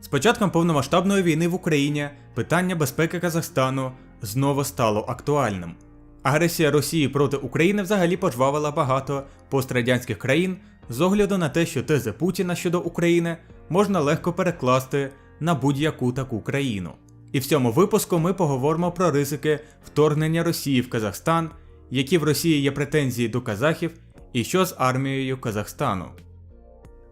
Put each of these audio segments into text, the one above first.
З початком повномасштабної війни в Україні питання безпеки Казахстану знову стало актуальним. Агресія Росії проти України взагалі пожвавила багато пострадянських країн з огляду на те, що тези Путіна щодо України можна легко перекласти на будь-яку таку країну. І в цьому випуску ми поговоримо про ризики вторгнення Росії в Казахстан, які в Росії є претензії до казахів, і що з армією Казахстану.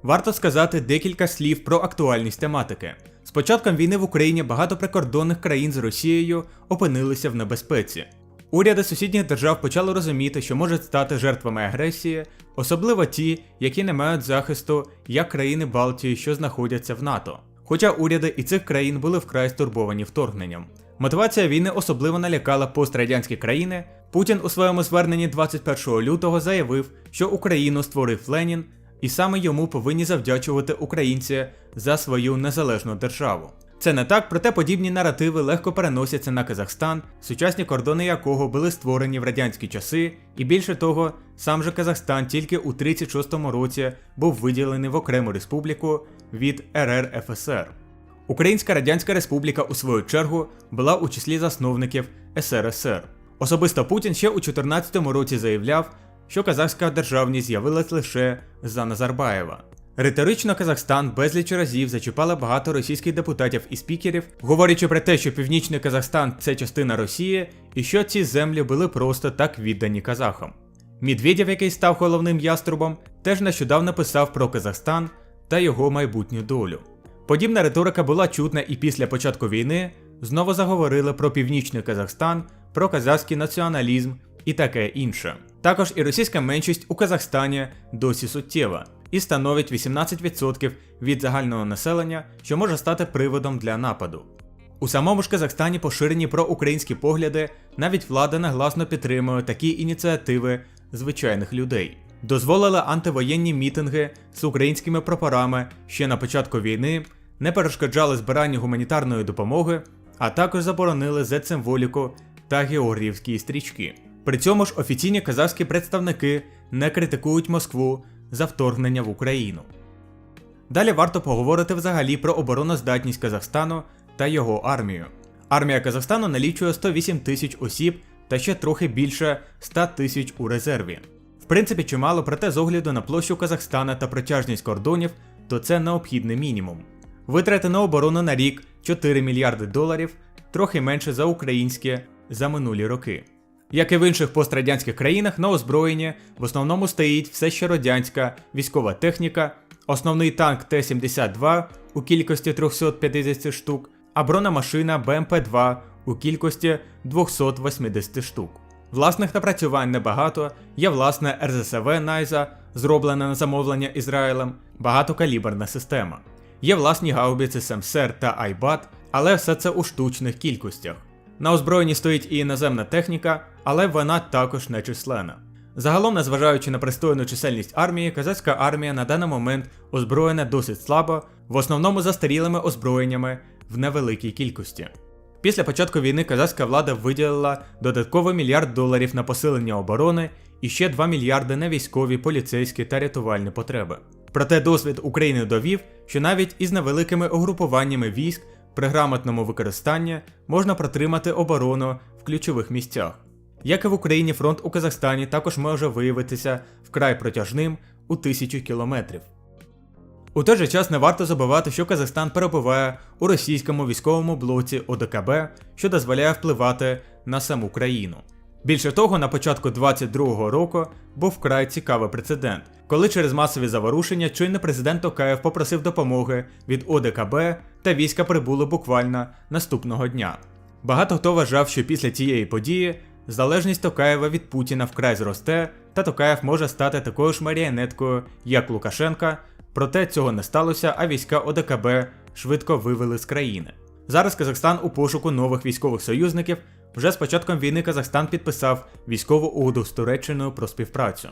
Варто сказати декілька слів про актуальність тематики. З початком війни в Україні багато прикордонних країн з Росією опинилися в небезпеці. Уряди сусідніх держав почали розуміти, що можуть стати жертвами агресії, особливо ті, які не мають захисту, як країни Балтії, що знаходяться в НАТО. Хоча уряди і цих країн були вкрай стурбовані вторгненням. Мотивація війни особливо налякала пострадянські країни. Путін у своєму зверненні 21 лютого заявив, що Україну створив Ленін, і саме йому повинні завдячувати українці за свою незалежну державу. Це не так, проте подібні наративи легко переносяться на Казахстан, сучасні кордони якого були створені в радянські часи, і більше того, сам же Казахстан тільки у 36-му році був виділений в окрему республіку від РРФСР. Українська Радянська Республіка, у свою чергу, була у числі засновників СРСР. Особисто Путін ще у 2014 році заявляв, що казахська державність з'явилась лише за Назарбаєва. Риторично Казахстан безліч разів зачіпала багато російських депутатів і спікерів, говорячи про те, що північний Казахстан це частина Росії, і що ці землі були просто так віддані казахам. Медведєв, який став головним яструбом, теж нещодавно писав про Казахстан та його майбутню долю. Подібна риторика була чутна і після початку війни знову заговорили про північний Казахстан, про казахський націоналізм і таке інше. Також і російська меншість у Казахстані досі суттєва і становить 18% від загального населення, що може стати приводом для нападу. У самому ж Казахстані поширені проукраїнські погляди, навіть влада негласно підтримує такі ініціативи звичайних людей. Дозволили антивоєнні мітинги з українськими прапорами ще на початку війни, не перешкоджали збиранню гуманітарної допомоги, а також заборонили Z-символіку та георгіївські стрічки. При цьому ж офіційні казахські представники не критикують Москву за вторгнення в Україну. Далі варто поговорити взагалі про обороноздатність Казахстану та його армію. Армія Казахстану налічує 108 тисяч осіб та ще трохи більше 100 тисяч у резерві. В принципі, чимало, проте з огляду на площу Казахстана та протяжність кордонів, то це необхідний мінімум. Витрати на оборону на рік 4 мільярди доларів, трохи менше за українське за минулі роки. Як і в інших пострадянських країнах, на озброєнні в основному стоїть все ще радянська військова техніка, основний танк Т-72 у кількості 350 штук, а бронемашина БМП-2 у кількості 280 штук. Власних напрацювань небагато, є власне РЗСВ Найза, зроблене на замовлення Ізраїлем, багатокаліберна система. Є власні гаубиці Семсер та Айбат, але все це у штучних кількостях. На озброєнні стоїть і іноземна техніка, але вона також нечисленна. Загалом, незважаючи на пристойну чисельність армії, казацька армія на даний момент озброєна досить слабо, в основному застарілими озброєннями в невеликій кількості. Після початку війни казацька влада виділила додатково мільярд доларів на посилення оборони і ще 2 мільярди на військові, поліцейські та рятувальні потреби. Проте досвід України довів, що навіть із невеликими угрупуваннями військ при грамотному використанні можна протримати оборону в ключових місцях. Як і в Україні, фронт у Казахстані також може виявитися вкрай протяжним у тисячу кілометрів. У той же час не варто забувати, що Казахстан перебуває у російському військовому блоці ОДКБ, що дозволяє впливати на саму країну. Більше того, на початку 22-го року був вкрай цікавий прецедент, коли через масові заворушення чинний президент Токаєв попросив допомоги від ОДКБ та війська прибули буквально наступного дня. Багато хто вважав, що після цієї події залежність Токаєва від Путіна вкрай зросте, та Токаєв може стати такою ж маріонеткою, як Лукашенка, проте цього не сталося, а війська ОДКБ швидко вивели з країни. Зараз Казахстан у пошуку нових військових союзників. Вже з початком війни Казахстан підписав військову угоду з Туреччиною про співпрацю.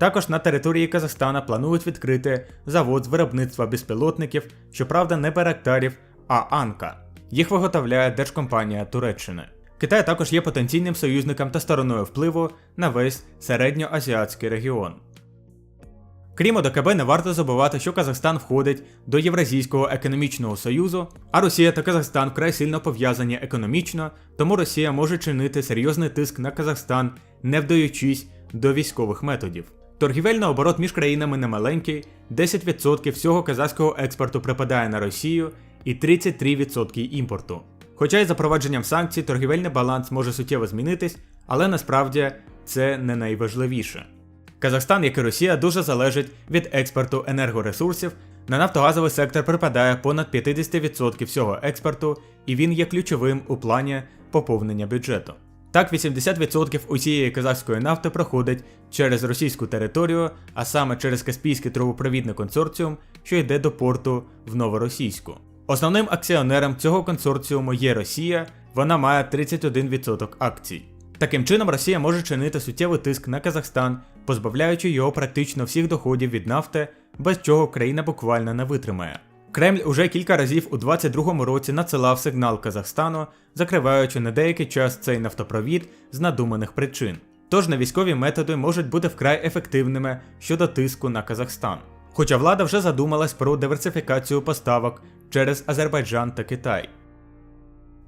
Також на території Казахстана планують відкрити завод з виробництва безпілотників, щоправда, не Байрактарів, а Анка. Їх виготовляє держкомпанія Туреччини. Китай також є потенційним союзником та стороною впливу на весь середньоазіатський регіон. Крім ОДКБ, не варто забувати, що Казахстан входить до Євразійського економічного союзу, а Росія та Казахстан вкрай сильно пов'язані економічно, тому Росія може чинити серйозний тиск на Казахстан, не вдаючись до військових методів. Торгівельний оборот між країнами немаленький, 10% всього казахського експорту припадає на Росію і 33% імпорту. Хоча із запровадженням санкцій торгівельний баланс може суттєво змінитись, але насправді це не найважливіше. Казахстан, як і Росія, дуже залежить від експорту енергоресурсів. На нафтогазовий сектор припадає понад 50% всього експорту, і він є ключовим у плані поповнення бюджету. Так, 80% усієї казахської нафти проходить через російську територію, а саме через Каспійський трубопровідний консорціум, що йде до порту в Новоросійську. Основним акціонером цього консорціуму є Росія, вона має 31% акцій. Таким чином, Росія може чинити суттєвий тиск на Казахстан, позбавляючи його практично всіх доходів від нафти, без чого країна буквально не витримає. Кремль уже кілька разів у 22-му році надсилав сигнал Казахстану, закриваючи на деякий час цей нафтопровід з надуманих причин. Тож на військові методи можуть бути вкрай ефективними щодо тиску на Казахстан. Хоча влада вже задумалась про диверсифікацію поставок через Азербайджан та Китай.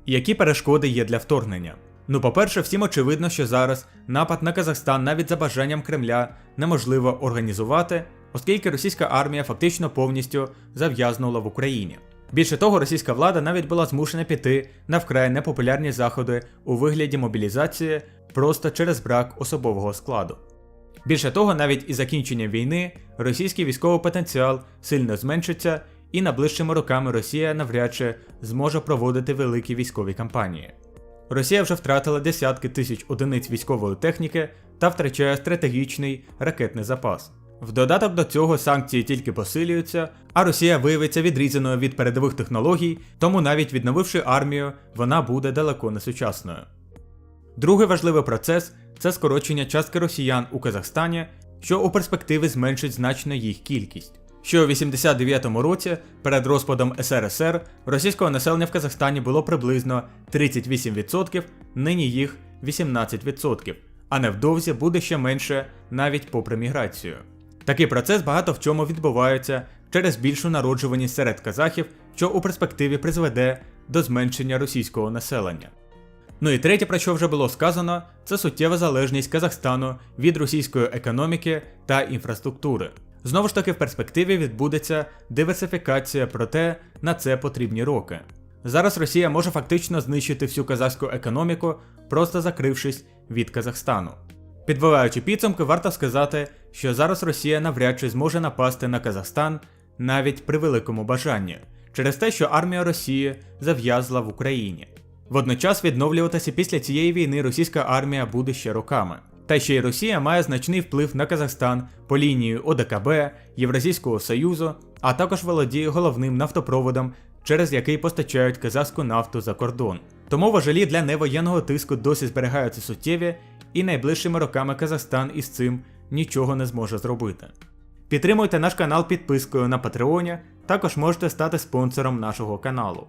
Які перешкоди є для вторгнення? Ну, по-перше, всім очевидно, що зараз напад на Казахстан навіть за бажанням Кремля неможливо організувати, оскільки російська армія фактично повністю зав'язнула в Україні. Більше того, російська влада навіть була змушена піти на вкрай непопулярні заходи у вигляді мобілізації просто через брак особового складу. Більше того, навіть із закінченням війни російський військовий потенціал сильно зменшиться, і найближчими роками Росія навряд чи зможе проводити великі військові кампанії. Росія вже втратила десятки тисяч одиниць військової техніки та втрачає стратегічний ракетний запас. В додаток до цього санкції тільки посилюються, а Росія виявиться відрізаною від передових технологій, тому навіть відновивши армію, вона буде далеко не сучасною. Другий важливий процес це скорочення частки росіян у Казахстані, що у перспективі зменшить значно їх кількість. Що у 89-му році, перед розпадом СРСР, російського населення в Казахстані було приблизно 38%, нині їх 18%, а невдовзі буде ще менше навіть попри міграцію. Такий процес багато в чому відбувається через більшу народжуваність серед казахів, що у перспективі призведе до зменшення російського населення. Ну і третє, про що вже було сказано, це суттєва залежність Казахстану від російської економіки та інфраструктури. Знову ж таки, в перспективі відбудеться диверсифікація, проте на це потрібні роки. Зараз Росія може фактично знищити всю казахську економіку, просто закрившись від Казахстану. Підбиваючи підсумки, варто сказати, що зараз Росія навряд чи зможе напасти на Казахстан навіть при великому бажанні, через те, що армія Росії зав'язла в Україні. Водночас відновлюватися після цієї війни російська армія буде ще роками. Та ще й Росія має значний вплив на Казахстан по лінії ОДКБ, Євразійського Союзу, а також володіє головним нафтопроводом, через який постачають казахську нафту за кордон. Тому важелі для невоєнного тиску досі зберігаються суттєві, і найближчими роками Казахстан із цим нічого не зможе зробити. Підтримуйте наш канал підпискою на Патреоні, також можете стати спонсором нашого каналу.